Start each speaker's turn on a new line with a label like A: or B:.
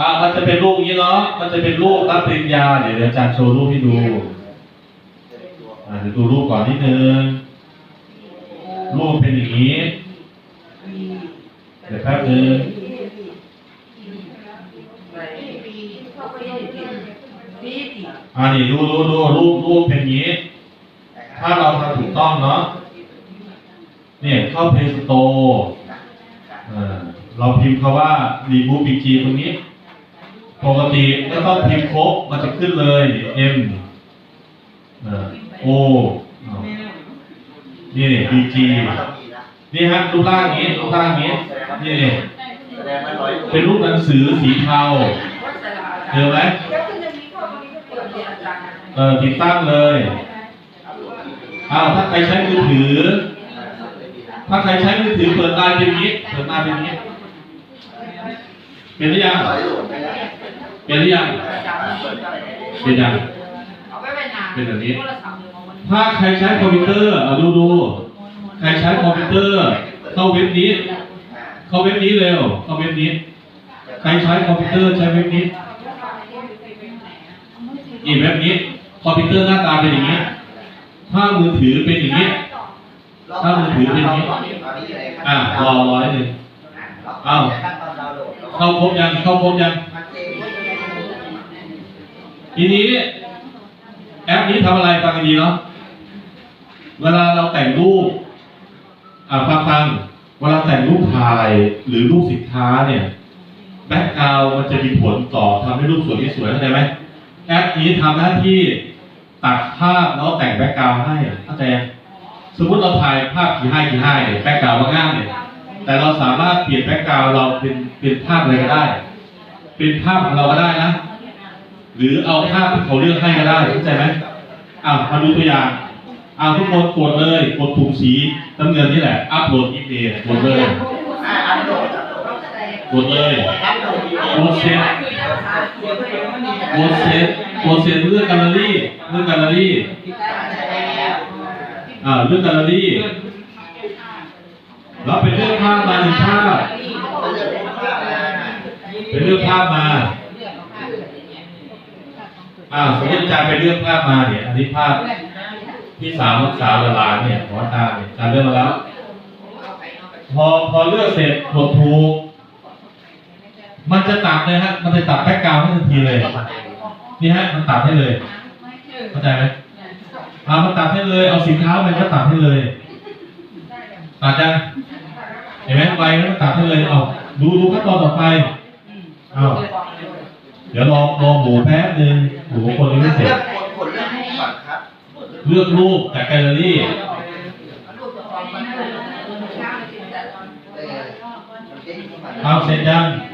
A: อ่ามันจะเป็นรูปอย่างนี้เนาะ มันจะเป็นรูปรับปริญญาเดี๋ยวอาจารย์โชว์รูปให้ดู อ่าเดี๋ยวดูรูปก่อนนิดนึง รูปเป็นอย่างนี้ เดี๋ยวแป๊บนึงอ่านี่ดูดูดูรูปรูปเป็นอย่างนี้ ถ้าเราทำถูกต้องเนาะ เนี่ยเข้าเพย์สโตร์เราพิมพ์คำว่า remove bg ตรงนี้ ปกติก็ต้องพิมพ์ครบมันจะขึ้นเลย m o นี่นี่ bg นี่ฮะรูปร่างอย่างนี้รูปร่างนี้นี่นี่เป็นรูปหนังสือสีเทาเจอไหมเออติดตั้งเลยอ้าวถ้าใครใช้มือถือ ถ้าใครใช้มือถือเปิดไลน์เป็นนี้เปิดไลน์เป็นนี้ เป็นหรือยังเป็นหรือยังเป็นยังเป็นแบบนี้ ถ้าใครใช้คอมพิวเตอร์เอาดูดูใครใช้คอมพิวเตอร์ เข้าเว็บนี้ เข้าเว็บนี้เร็วเข้าเว็บนี้ ใครใช้คอมพิวเตอร์ใช้เว็บนี้นี่เว็บนี้ คอมพิวเตอร์หน้าตาเป็นอย่างนี้ ถ้ามือถือเป็นอย่างนี้ ถ้ามือถือเป็นอย่างนี้ อะรอร้อยหนึ่งอ้าว เข้าครบยังเข้าครบยัง ทีนี้แอปนี้ทำอะไรฟังดีเนาะเวลาเราแต่งรูปอ่าฟังฟังเวลาแต่งรูปถ่ายหรือรูปสินค้าเนี่ยแบ็กกราวมันจะมีผลต่อทำให้รูปสวยไม่สวยเข้าใจไหมแอปนี้ทำหน้าที่ตัดภาพแล้วแต่งแบ็กกราวให้เข้าใจสมมติเราถ่ายภาพกี่ให้กี่ให้เนี่ยแบ็กกราวว่าง่ายเนี่ย แต่เราสามารถเปลี่ยนแบ็กกราวเราเป็นเป็นภาพอะไรก็ได้ เป็นภาพของเราก็ได้นะ หรือเอาภาพที่เขาเลือกให้ก็ได้เข้าใจไหมอ้าวมาดูตัวอย่างอ้าวทุกคนกดเลยกดปุ่มสีน้ำเงินนี่แหละอัพโหลดอิมเมจกดเลยกดเลยกดเซฟกดเซฟกดเซฟเลือกแกลเลอรี่เลือกแกลเลอรี่อ่าเลือกแกลเลอรี่ แล้วไปเลือกภาพมาหนึ่งภาพไปเลือกภาพมาอ่าสมมติอาจารย์ไปเลือกภาพมาเนี่ยอันนี้ภาพที่สามลูกสาวละลานเนี่ยหัวตาเนี่ยอาจารย์เลือกมาแล้ว พอพอเลือกเสร็จกดถูกมันจะตัดเลยฮะ มันจะตัดแบ็กกราวด์ให้ทันทีเลย นี่ฮะ มันตัดให้เลย เข้าใจไหมอ่ามันตัดให้เลย เอาสินค้าไปก็ตัดให้เลย ตัดยัง ห็นไหมไวแล้วมันตัดให้เลยเอาดูดูขั้นตอนต่อไปเอาเดี๋ยวรอรอหมูแป๊บนึงหมูคนนี้ไม่เสร็จเลือกรูปจากแกลเลอรี่เอาเสร็จยัง